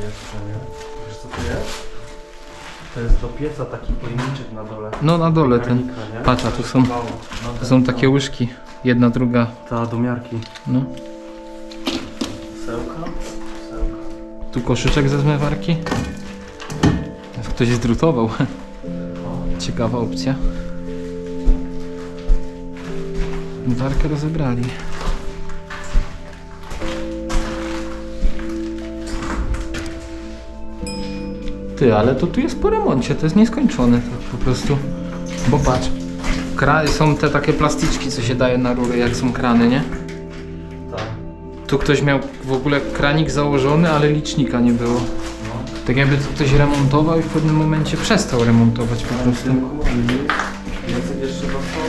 Wiesz co to jest? To jest do pieca taki pojemniczek na dole. No na dole ten. Piekarnika, nie? Patrz, a tu są- No, To ten- są takie łyżki. Jedna, druga. Ta do miarki. No. Sełka? Sełka. Tu koszyczek ze zmywarki. Ktoś zdrutował. Ciekawa opcja. Zmywarkę rozebrali. Ty, ale to tu jest po remoncie, to jest nieskończone to po prostu. Bo patrz, kra- są te takie plasticzki, co się daje na rury, jak są krany, nie? Tak. Tu ktoś miał w ogóle kranik założony, ale licznika nie było. No. Tak jakby to ktoś remontował i w pewnym momencie przestał remontować po prostu. Jacek jeszcze dostał.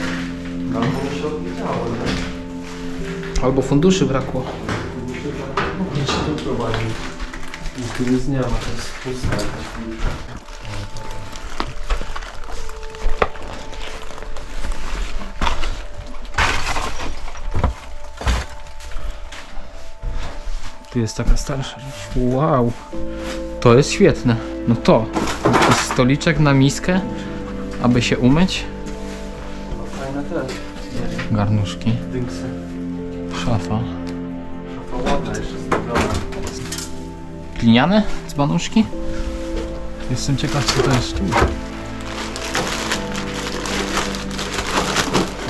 Albo mu się odwiedziało, nie? Albo funduszy brakło. Gdzie się tu prowadzi? I tu nic nie ma, to jest pusta jakaś kulka. Tu jest taka starsza rzecz. Wow. To jest świetne. No to. Jakiś stoliczek na miskę, aby się umyć. Fajne też. Garnuszki. Dynksy. Szafa. Szafa ładna jeszcze zrobiona. Gliniane dzbanuszki? Jestem ciekaw co to jest.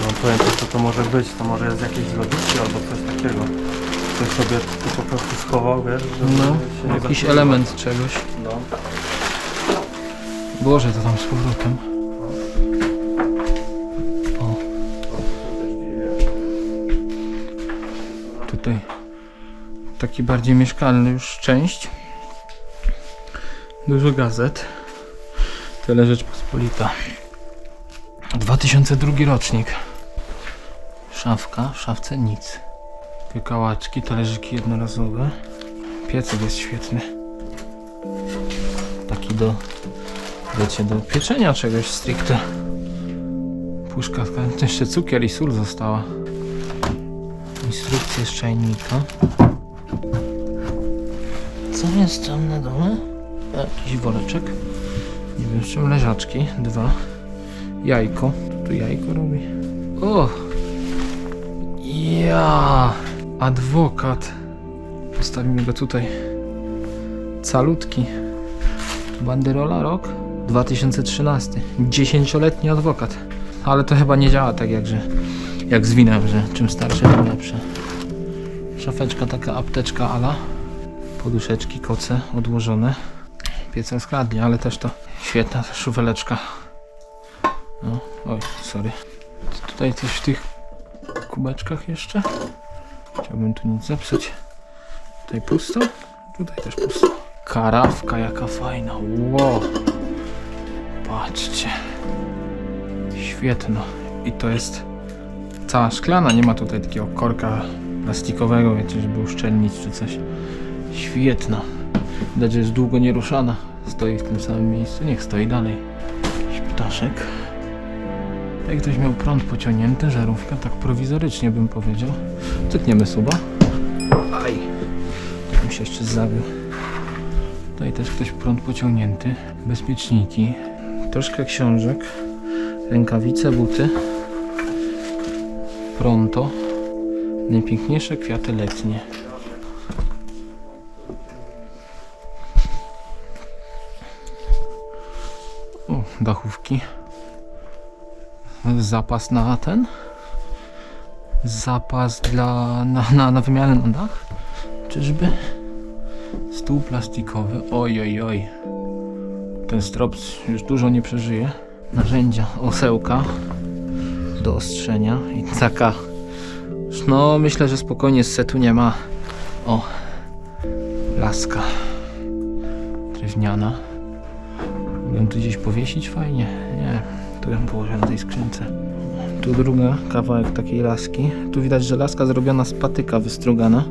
No powiem ci, co to może być. To może jest jakieś z lodówki albo coś takiego. Ktoś sobie tu po prostu schował, wiesz, No, jakiś element czegoś. No. Boże, to tam z powrotem. O, tutaj taki bardziej mieszkalny już część. Dużo gazet. Tyle Rzeczpospolita. 2002 rocznik. Szafka, w szafce nic. Pykałaczki, talerzyki jednorazowe. Piecek jest świetny. Taki do, wiecie, do pieczenia czegoś stricte. Puszka, jeszcze cukier i sól została. Instrukcje z czajnika. Co jest tam na dole? Jakiś woreczek. Nie wiem czym leżaczki. Dwa. Jajko. Tu jajko robi. O! Ja! Adwokat. Postawimy go tutaj. Calutki. Banderola rok 2013. Dziesięcioletni adwokat. Ale to chyba nie działa tak jak, że jak z winem, że czym starsze, tym lepsze. Szafeczka taka apteczka ala. Poduszeczki, koce odłożone. Piecem skradnie, ale też to świetna szufeleczka. No, oj, sorry. Tutaj coś w tych kubeczkach jeszcze. Chciałbym tu nic zepsuć. Tutaj pusto. Tutaj też pusto. Karawka jaka fajna. Wow. Patrzcie. Świetna. I to jest cała szklana. Nie ma tutaj takiego korka plastikowego, wiecie, żeby uszczelnić czy coś. Świetna. Widać, że jest długo nieruszana. Stoi w tym samym miejscu. Niech stoi dalej. Jakiś ptaszek. Jak ktoś miał prąd pociągnięty, żarówka, tak prowizorycznie bym powiedział. Cykniemy suba. Aj. Bym się jeszcze zabił. Tutaj też ktoś prąd pociągnięty. Bezpieczniki. Troszkę książek. Rękawice, buty. Pronto. Najpiękniejsze kwiaty letnie. Dachówki. Zapas na ten. Zapas dla, na, na, na wymianę na dach. Czyżby? Stół plastikowy. Oj, oj, oj. Ten strop już dużo nie przeżyje. Narzędzia. Osełka. Do ostrzenia. I taka. No, myślę, że spokojnie z setu nie ma. O. Laska. Drewniana. Mogę tu gdzieś powiesić fajnie? Nie. Tu ją położę na tej skrzynce. Tu druga kawałek takiej laski. Tu widać, że laska zrobiona z patyka wystrugana.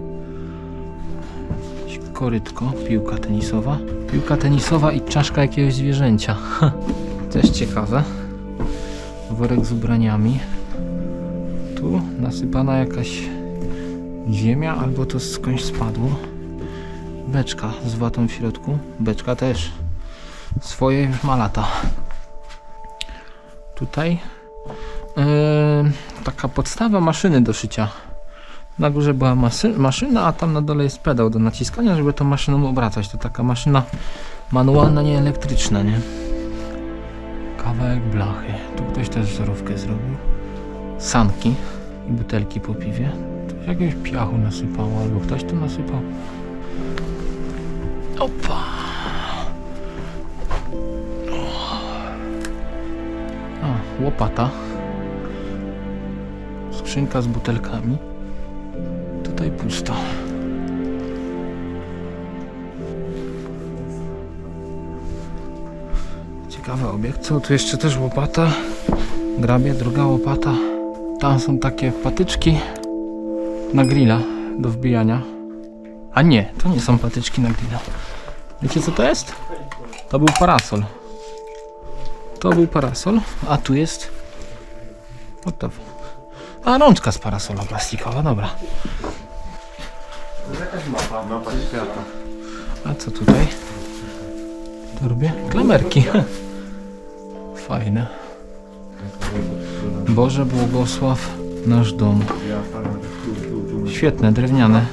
Korytko, piłka tenisowa. Piłka tenisowa i czaszka jakiegoś zwierzęcia. Też ciekawe. Worek z ubraniami. Tu nasypana jakaś ziemia, albo to skądś spadło. Beczka z watą w środku. Beczka też. Swoje już ma lata. Tutaj yy, taka podstawa maszyny do szycia. Na górze była masy, maszyna, a tam na dole jest pedał do naciskania, żeby tą maszyną obracać. To taka maszyna manualna, nie elektryczna, nie? Kawałek blachy. Tu ktoś też wzorówkę zrobił. Sanki i butelki po piwie. Tu jakiegoś piachu nasypało, albo ktoś tu nasypał. Opa! Łopata. Skrzynka z butelkami. Tutaj pusto. Ciekawy obiekt. Co tu jeszcze też łopata? Grabie, druga łopata. Tam są takie patyczki na grilla do wbijania. A nie, to nie są patyczki na grilla. Wiecie co to jest? To był parasol. To był parasol, a tu jest. What the A rączka z parasola plastikowa, dobra. Jakaś mapa, mapa świata. A co tutaj? Torbie? Klamerki. Fajne. Boże błogosław nasz dom. Świetne, drewniane.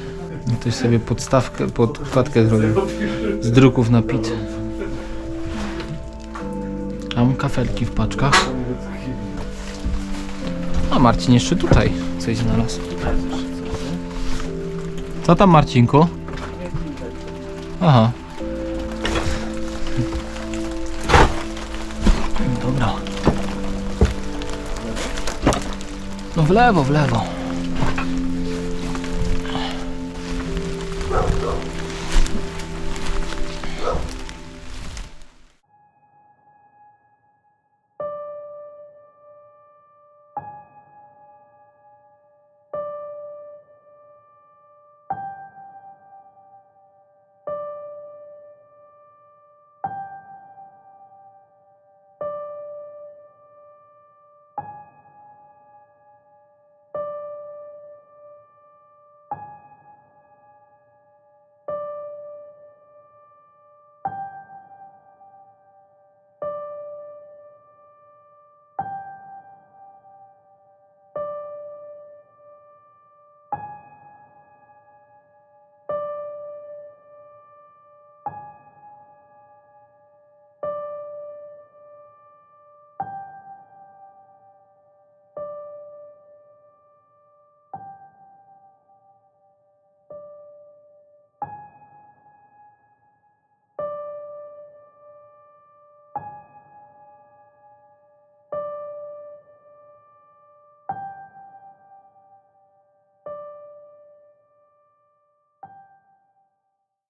Ktoś sobie podstawkę, podkładkę zrobił z druków na pit. Tam kafelki w paczkach. A Marcin jeszcze tutaj coś znalazł. Co tam Marcinku? Aha. Dobra. No w lewo, w lewo.